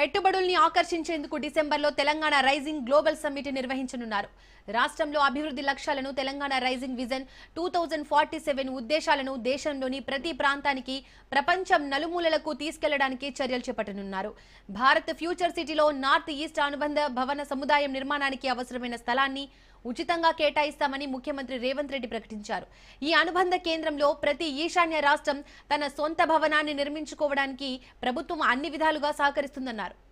పెట్టుబడుల్ని ఆకర్షించేందుకు డిసెంబర్లో తెలంగాణ రైజింగ్ గ్లోబల్ సమ్మిట్ నిర్వహించనున్నారు. రాష్ట్రంలో అభివృద్ధి లక్ష్యాలను Telangana rising vision two thousand forty seven ఉద్దేశాలను దేశంలోని ప్రతి ప్రాంతానికి ప్రపంచం నలుమూలలకు తీసుకెళ్ళడానికి చర్యలు చేపట్టనున్నారు. భారత్ ఫ్యూచర్ సిటీలో నార్త్ ఈస్ట్ అనుబంధ భవన సముదాయం నిర్మాణానికి అవసరమైన స్థలాన్ని ఉచితంగా కేటాయిస్తామని ముఖ్యమంత్రి రేవంత్ రెడ్డి ప్రకటించారు. ఈ అనుబంధ కేంద్రంలో ప్రతి ఈశాన్య రాష్ట్రం తన సొంత భవనాన్ని నిర్మించుకోవడానికి ప్రభుత్వం అన్ని విధాలుగా సహకరిస్తుందన్నారు.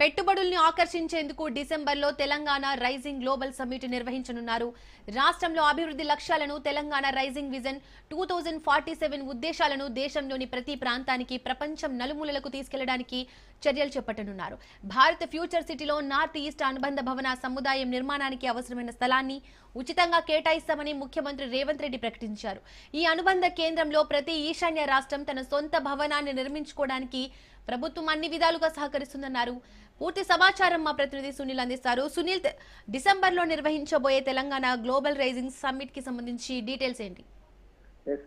పెట్టుబడుల్ని ఆకర్షించేందుకు డిసెంబర్లో తెలంగాణ రైజింగ్ గ్లోబల్ సమ్మిట్ నిర్వహించనున్నారు. రాష్ట్రంలో అభివృద్ధి లక్ష్యాలను Telangana rising vision two thousand forty seven ఉద్దేశాలను దేశంలోని ప్రతి ప్రాంతానికి ప్రపంచం నలుమూలలకు తీసుకెళ్ళడానికి చర్యలు చేపట్టనున్నారు. భారత్ ఫ్యూచర్ సిటీలో నార్త్ ఈస్ట్ అనుబంధ భవన సముదాయం నిర్మాణానికి అవసరమైన స్థలాన్ని ఉచితంగా కేటాయిస్తామని ముఖ్యమంత్రి రేవంత్ రెడ్డి ప్రకటించారు. ఈ అనుబంధ కేంద్రంలో ప్రతి ఈశాన్య రాష్ట్రం తన సొంత భవనాన్ని నిర్మించుకోవడానికి ప్రభుత్వం అన్ని విధాలుగా సహకరిస్తుందన్నారు. పూర్తి సమాచారం మా ప్రతినిధి సునీల్ అందిస్తారు. సునీల్ డిసెంబర్ డిసెంబర్లో నిర్వహించబోయే తెలంగాణ గ్లోబల్ రైజింగ్ సమ్మిట్కి సంబంధించి డీటెయిల్స్ ఏంటి?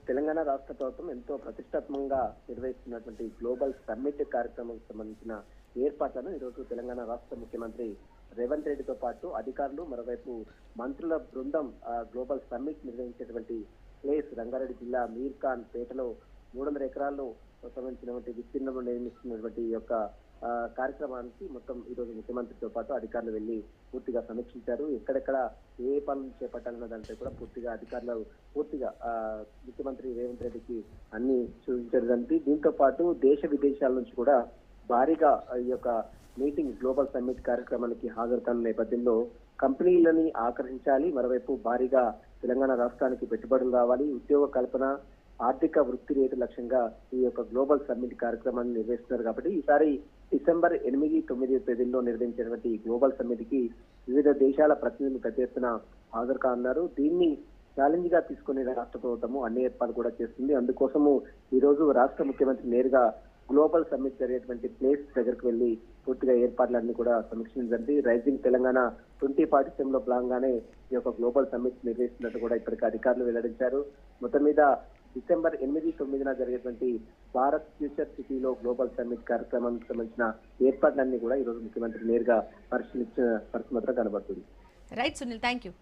తెలంగాణ రాష్ట్ర ప్రభుత్వం ఎంతో ప్రతిష్టాత్మకంగా నిర్వహిస్తున్నటువంటి గ్లోబల్ సమ్మిట్ కార్యక్రమం సంబంధించిన ఏర్పాట్లను ఈరోజు తెలంగాణ రాష్ట్ర ముఖ్యమంత్రి రేవంత్ రెడ్డితో పాటు అధికారులు మరోవైపు మంత్రుల బృందం గ్లోబల్ సమ్మిట్ నిర్వహించేటువంటి ప్లేస్ రంగారెడ్డి జిల్లా మీర్ ఖాన్ పేటలో మూడు వందల ఎకరాల్లో సంబంధించినటువంటి విస్తీర్ణంలో నిర్మిస్తున్నటువంటి ఈ యొక్క కార్యక్రమానికి మొత్తం ఈ రోజు ముఖ్యమంత్రితో పాటు అధికారులు వెళ్ళి పూర్తిగా సమీక్షించారు. ఎక్కడెక్కడ ఏ పనులు చేపట్టాలన్న దానిపై కూడా పూర్తిగా అధికారులు పూర్తిగా ముఖ్యమంత్రి రేవంత్ రెడ్డికి అన్ని చూపించడానికి దీంతో పాటు దేశ విదేశాల నుంచి కూడా భారీగా ఈ యొక్క మీటింగ్ గ్లోబల్ సమ్మిట్ కార్యక్రమానికి హాజరుకానున్న నేపథ్యంలో కంపెనీలని ఆకర్షించాలి మరోవైపు భారీగా తెలంగాణ రాష్ట్రానికి పెట్టుబడులు రావాలి ఉద్యోగ కల్పన ఆర్థిక వృత్తి రేటు లక్ష్యంగా ఈ యొక్క గ్లోబల్ సమ్మిట్ కార్యక్రమాన్ని నిర్వహిస్తున్నారు కాబట్టి ఈసారి డిసెంబర్ ఎనిమిది తొమ్మిది తేదీల్లో నిర్వహించినటువంటి ఈ గ్లోబల్ సమ్మిట్కి వివిధ దేశాల ప్రతినిధులు పెద్ద ఎత్తున హాజరు కానున్నారు. దీన్ని ఛాలెంజ్గా తీసుకునే రాష్ట్ర ప్రభుత్వము అన్ని ఏర్పాట్లు కూడా చేస్తుంది. అందుకోసము ఈ రోజు రాష్ట్ర ముఖ్యమంత్రి నేరుగా గ్లోబల్ సమ్మిట్ జరిగేటువంటి ప్లేస్ దగ్గరకు వెళ్ళి పూర్తిగా ఏర్పాట్లన్నీ కూడా సమీక్షించండి రైజింగ్ తెలంగాణ ట్వంటీ ఫార్టీ లో భాగంగానే ఈ యొక్క గ్లోబల్ సమ్మిట్ నిర్వహిస్తున్నట్టు కూడా ఇప్పటికే అధికారులు వెల్లడించారు. మొత్తం మీద డిసెంబర్ ఎనిమిది తొమ్మిదిన జరిగేటువంటి భారత్ ఫ్యూచర్ సిటీలో గ్లోబల్ సమ్మిట్ కార్యక్రమానికి సంబంధించిన ఏర్పాట్లన్నీ కూడా ఈ రోజు ముఖ్యమంత్రి నేరుగా పరిశీలించిన పరిస్థితి మాత్రం కనబడుతుంది. రైట్ సునీల్ థ్యాంక్ యూ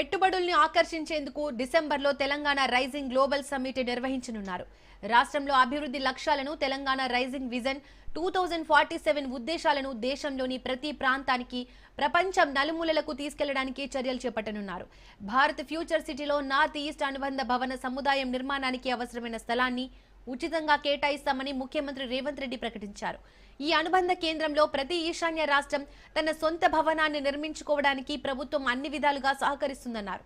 పెట్టుబడుల్ని ఆకర్షించేందుకు డిసెంబర్లో తెలంగాణ రైజింగ్ గ్లోబల్ సమ్మిట్ నిర్వహించనున్నారు. రాష్ట్రంలో అభివృద్ధి లక్ష్యాలను Telangana rising vision two thousand forty seven ఉద్దేశాలను దేశంలోని ప్రతి ప్రాంతానికి ప్రపంచం నలుమూలలకు తీసుకెళ్ళడానికి చర్యలు చేపట్టనున్నారు. భారత్ ఫ్యూచర్ సిటీలో నార్త్ ఈస్ట్ అనుబంధ భవన సముదాయం నిర్మాణానికి అవసరమైన స్థలాన్ని ఉచితంగా కేటాయిస్తామని ముఖ్యమంత్రి రేవంత్ రెడ్డి ప్రకటించారు. ఈ అనుబంధ కేంద్రంలో ప్రతి ఈశాన్య రాష్ట్రం తన సొంత భవనాన్ని నిర్మించుకోవడానికి ప్రభుత్వం అన్ని విధాలుగా సహకరిస్తుందన్నారు.